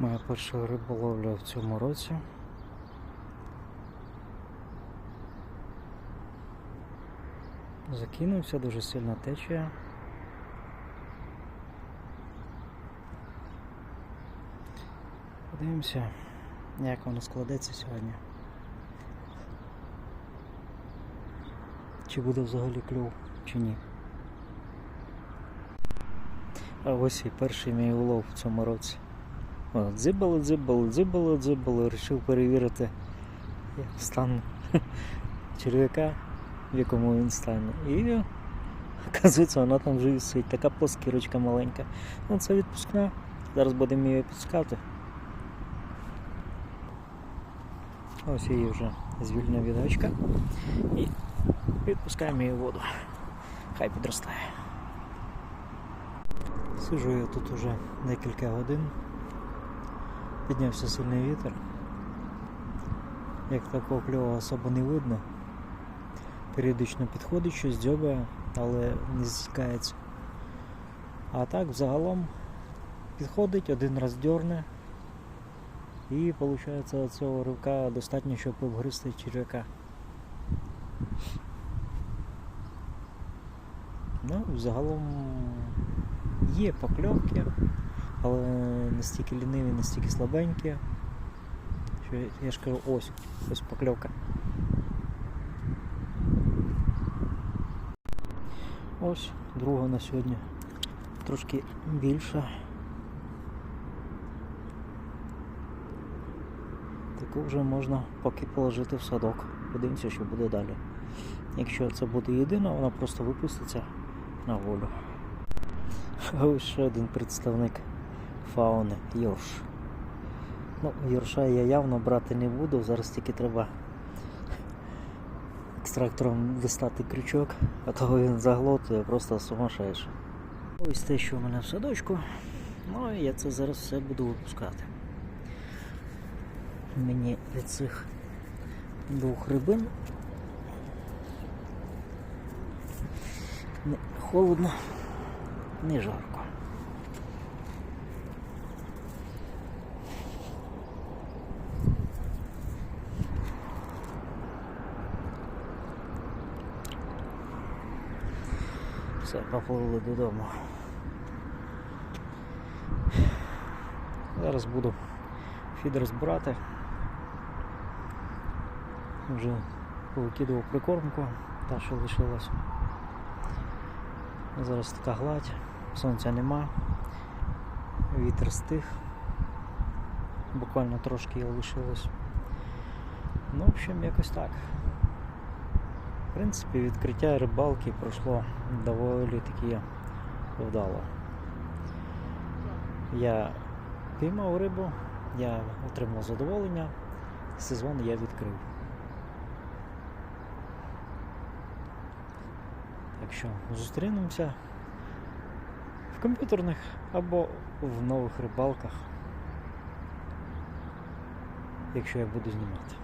Моя перша риболовля в цьому році. Закинувся, дуже сильно течія. Подивимося, як воно складеться сьогодні. Чи буде взагалі клюв, чи ні. А ось і перший мій улов в цьому році. О, Дзибало, дзибало, дзибало, дзибало, вирішив перевірити стан черв'яка, в якому він стані. І оказується, вона там вже висить, така плоскірочка маленька. Ну це відпускна. Зараз будемо її відпускати. Ось її вже звільнив від гачка. І відпускаємо її в воду. Хай підростає. Сижу я тут уже декілька годин. Піднявся сильний вітер. Як такого кльова особо не видно. Періодично підходить щось, дзьобає, але не зіскається. А так взагалом підходить, один раз дьорне. І виходить цього ривка достатньо, щоб обгризти черв'яка. Ну, загалом є покльовки, але настільки ліниві, настільки слабенькі. Що я- ж кажу, ось, ось покльовка. Ось, друга на сьогодні. Трошки більша. Таку вже можна поки положити в садок. Подивимося, що буде далі. Якщо це буде єдина, вона просто випуститься на волю. Ось ще один представник фауни Йорш. Ну, Йорша я явно брати не буду, зараз тільки треба екстрактором дістати крючок, а того він заглотує просто сумасшедший. Ось те, що у мене в садочку. Ну і я це зараз все буду випускати. Мені від цих двох рибин не холодно, не жарко. Все, поплили додому. Зараз буду фідер збирати. Вже повикидував прикормку, та що лишилась. Зараз така гладь, сонця нема, вітер стих, буквально трошки його лишилось. Ну, в общем, якось так. В принципі, відкриття рибалки пройшло доволі таки вдало. Я піймав рибу, я отримав задоволення, сезон я відкрив. Так що зустрінемося в комп'ютерних або в нових рибалках, якщо я буду знімати.